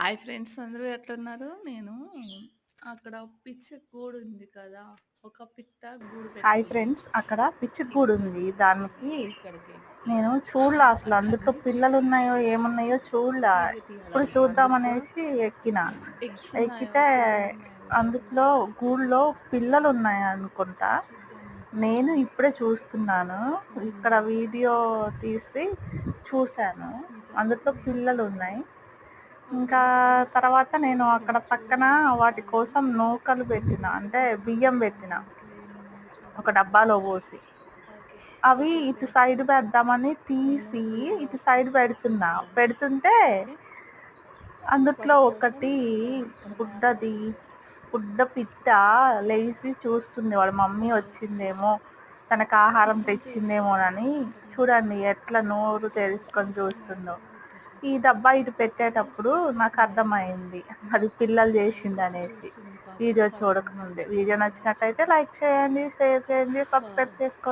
Hi friends అందరూ ఎట్లున్నారు? నేను అక్కడ పిచ్చ గూడు ఉంది కదా! ఒక పిట్ట గూడు హాయ్. ఫ్రెండ్స్ అక్కడ పిచ్చి గూడు ఉంది. దానికి ఇక్కడికి. నేను చూడలా అసలు అందులో పిల్లలు ఉన్నాయో ఏమున్నాయో చూడలా. ఇప్పుడు చూద్దామనేసి ఎక్కిన. ఎగ్స్ ఎక్కితే అందులో గూడులో పిల్లలు ఉన్నాయి అనుకుంటా నేను ఇప్పుడే చూస్తున్నాను. ఇక్కడ వీడియో తీసి చూశాను. అందులో పిల్లలు ఉన్నాయి ఇంకా తర్వాత నేను అక్కడ పక్కన వాటి కోసం నూకలు పెట్టిన అంటే బియ్యం పెట్టిన. ఒక డబ్బాలో పోసి. అవి ఇటు సైడ్ పెడదామని తీసి ఇటు సైడ్ పెడుతున్నా. పెడుతుంటే అందుట్లో ఒకటి బుడ్డది గుడ్డ పిట్ట లేచి చూస్తుంది. వాళ్ళ మమ్మీ వచ్చిందేమో తనకు ఆహారం తెచ్చిందేమోనని చూడండి ఎట్లా నోరు తెరుచుకొని చూస్తుందో. ఈ డబ్బా ఇటు పెట్టేటప్పుడు నాకు అర్థమైంది. అది పిల్లలు చేసింది అనేసి. వీడియో చూడకముందే. వీడియో నచ్చినట్టయితే లైక్ చేయండి షేర్ చేయండి సబ్స్క్రైబ్ చేసుకోండి.